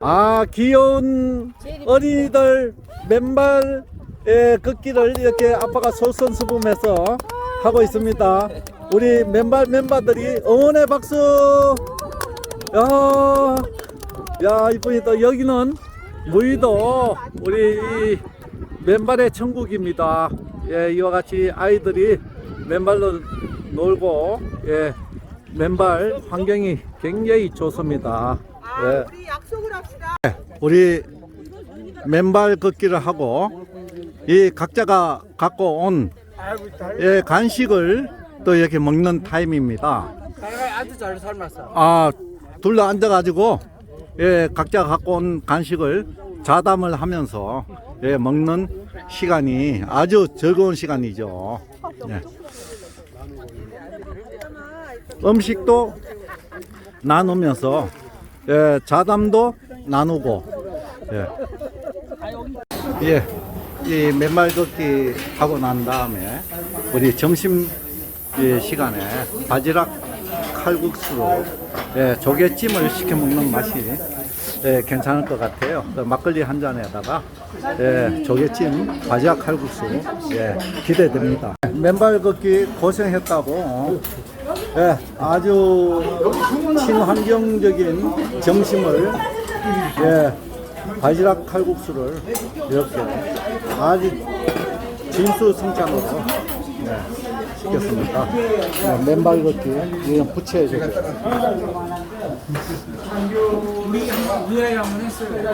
아 귀여운 어린이들 맨발 예, 걷기를 이렇게 아빠가 솔선수범해서 하고 있습니다. 우리 맨발 멤버들이 응원의 박수. 야, 야 이쁘다. 여기는 무의도 우리 이 맨발의 천국입니다. 예, 이와 같이 아이들이 맨발로 놀고 예, 맨발 환경이 굉장히 좋습니다. 예. 우리 약속을 합시다. 우리 맨발 걷기를 하고 이 각자가 갖고 온 예, 간식을 또 이렇게 먹는 타임입니다. 아주 잘 삶았어. 아, 둘러 앉아가지고 예, 각자 갖고 온 간식을 자담을 하면서 예, 먹는 시간이 아주 즐거운 시간이죠. 예. 음식도 나누면서 예, 자담도 나누고 예. 예, 이 맨발 걷기 하고 난 다음에 우리 점심 예, 시간에 바지락 칼국수로 예, 조개찜을 시켜 먹는 맛이 예, 괜찮을 것 같아요. 그 막걸리 한 잔에다가 예, 조개찜 바지락 칼국수 예, 기대됩니다. 맨발 걷기 고생했다고 예, 아주 친환경적인 점심을 예, 바지락 칼국수를 이렇게 아주 진수성찬으로 예, 시켰습니다. 예, 맨발 걷기 이건 부채해주세요. 우리 우리 한번 했어요.